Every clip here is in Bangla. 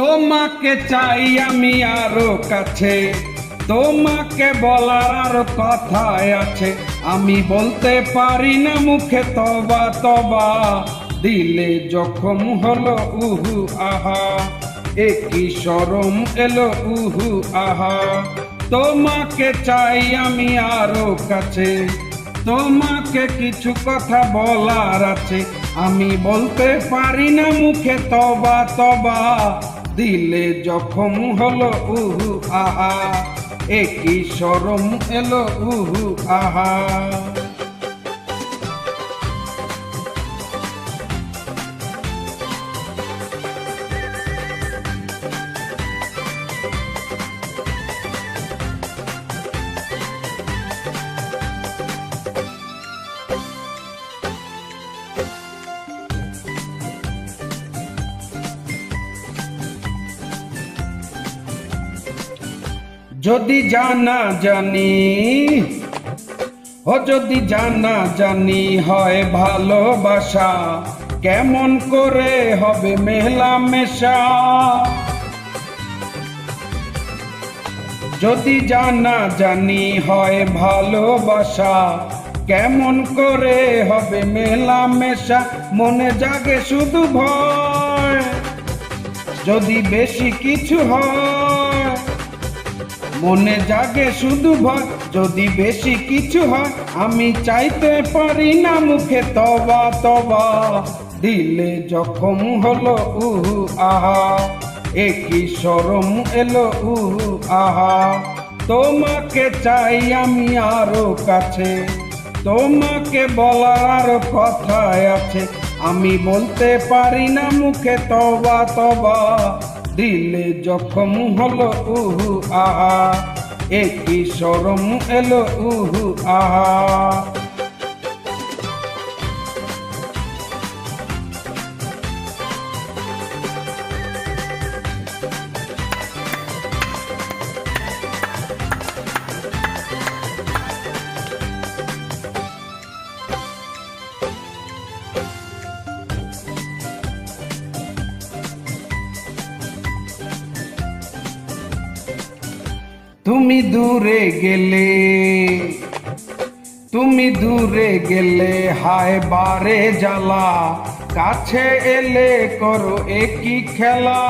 তোমাকে চাই আমি আরও কাছে। তোমাকে বলার আরও কথায় আছে। আমি বলতে পারি না মুখে তবা তবা। দিলে জখম হলো, উহু, আহা। একই সরম এলো, উহু, আহা। তোমাকে চাই আমি আরও কাছে। তোমাকে কিছু কথা বলার আছে। আমি বলতে পারি না মুখে তবা তবা। দিলে জখম হলো, উহু, আহা। একই সরম এলো, উহু, আহা। যদি জানা জানি, ও যদি জানা জানি হয় ভালোবাসা, কেমন করে হবে মেলা মেশা যদি জানা জানি হয় ভালোবাসা, কেমন করে হবে মেলা মেশা মনে জাগে শুধু ভয়, যদি বেশি কিছু হয় মনে জাগে শুধু ভয়, যদি বেশি কিছু হয়, আমি চাইতে পারি না মুখে তবা তবা। দিলে জখম হলো, উহু, আহা। একই সরম এলো, উহু, আহা। তোমাকে চাই আমি আরও কাছে। তোমাকে বলার আরও কথায় আছে। আমি বলতে পারি না মুখে তবা তবা। দিলে জখম হলো উহু আহা একই সরম এলো উহু আহা। তুমি দূরে গেলে, তুমি দূরে গেলে, হায় বারে জ্বালা। কাছে এলে করো একই খেলা।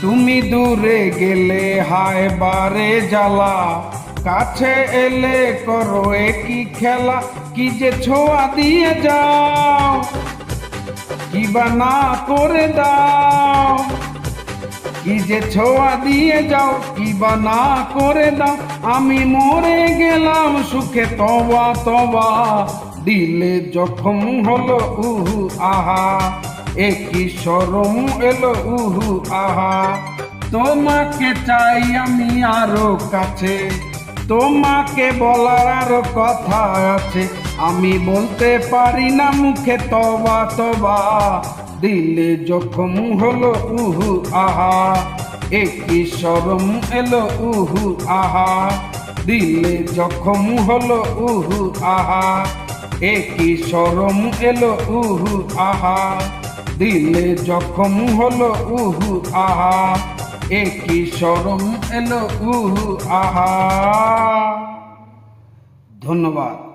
তুমি দূরে গেলে, হায় বারে জ্বালা। কাছে এলে করো একই খেলা, কি যে ছোঁয়া দিয়ে যাও। কি বা না করে দাও। কি যে ছোঁয়া দিয়ে যাও, কি বা না করে দাও। আমি মরে গেলাম সুখে তবা তবা দিলে জখম হলো, উহু, আহা। একই সরম এলো, উহু, আহা। তোমাকে চাই আমি আরও কাছে। তোমাকে বলার আরও কথা আছে। আমি বলতে পারি না মুখে তবা তবা দিলে জখম হলো উহু, আহা। একই সরম এলো উহু, আহা। দিলে জখম হলো উহু, আহা। একই সরম এলো উহু, আহা। দিলে জখম হলো উহু, আহা। একই সরম এলো উহু, আহা। ধন্যবাদ।